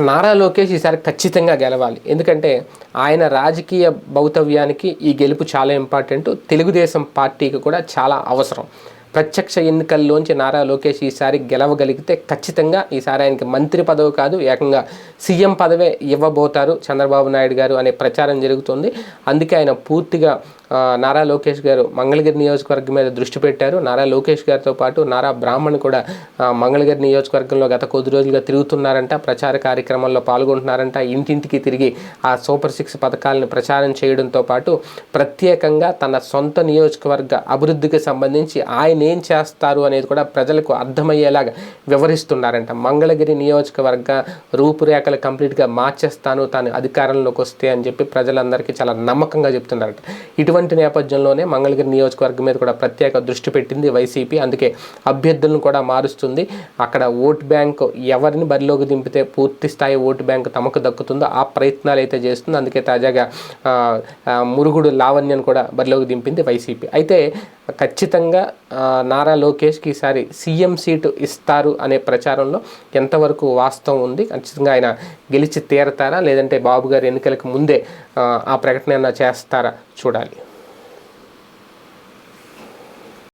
నారా లోకేష్ ఈసారి ఖచ్చితంగా గెలవాలి. ఎందుకంటే ఆయన రాజకీయ భౌతవ్యానికి ఈ గెలుపు చాలా ఇంపార్టెంట్. తెలుగుదేశం పార్టీకి కూడా చాలా అవసరం. ప్రత్యక్ష ఎన్నికల్లోంచి నారా లోకేష్ ఈసారి గెలవగలిగితే ఖచ్చితంగా ఈసారి ఆయనకి మంత్రి పదవి కాదు ఏకంగా సీఎం పదవే ఇవ్వబోతారు చంద్రబాబు నాయుడు గారు అనే ప్రచారం జరుగుతుంది. అందుకే ఆయన పూర్తిగా నారా లోకేష్ గారు మంగళగిరి నియోజకవర్గం మీద దృష్టి పెట్టారు. నారా లోకేష్ గారితో పాటు నారా బ్రాహ్మణ్ కూడా మంగళగిరి నియోజకవర్గంలో గత కొద్ది రోజులుగా తిరుగుతున్నారంట ప్రచార కార్యక్రమాల్లో పాల్గొంటున్నారంట. ఇంటింటికి తిరిగి ఆ సూపర్ సిక్స్ పథకాలను ప్రచారం చేయడంతో పాటు ప్రత్యేకంగా తన సొంత నియోజకవర్గ అభివృద్ధికి సంబంధించి ఆయన ఏం చేస్తారు అనేది కూడా ప్రజలకు అర్థమయ్యేలాగా వివరిస్తున్నారంట. మంగళగిరి నియోజకవర్గ రూపురేఖలు కంప్లీట్గా మార్చేస్తాను తాను అధికారంలోకి వస్తే అని చెప్పి ప్రజలందరికీ చాలా నమ్మకంగా చెప్తున్నారట. ఇటువంటి నేపథ్యంలోనే మంగళగిరి నియోజకవర్గం మీద కూడా ప్రత్యేక దృష్టి పెట్టింది వైసీపీ. అందుకే అభ్యర్థులను కూడా మారుస్తుంది. అక్కడ ఓట్ బ్యాంక్ ఎవరిని బరిలోకి దింపితే పూర్తి స్థాయి ఓటు బ్యాంక్ తమకు దక్కుతుందో ఆ ప్రయత్నాలు అయితే చేస్తుంది. అందుకే తాజాగా మురుగుడు లావణ్యను కూడా బరిలోకి దింపింది వైసీపీ. అయితే ఖచ్చితంగా నారా లోకేష్కి ఈసారి సీఎం సీటు ఇస్తారు అనే ప్రచారంలో ఎంతవరకు వాస్తవం ఉంది? ఖచ్చితంగా ఆయన గెలిచి తీరతారా? లేదంటే బాబు గారు ఎన్నికలకు ముందే ఆ, ఆ ప్రకటన ఏమైనా చేస్తారా? చూడాలి.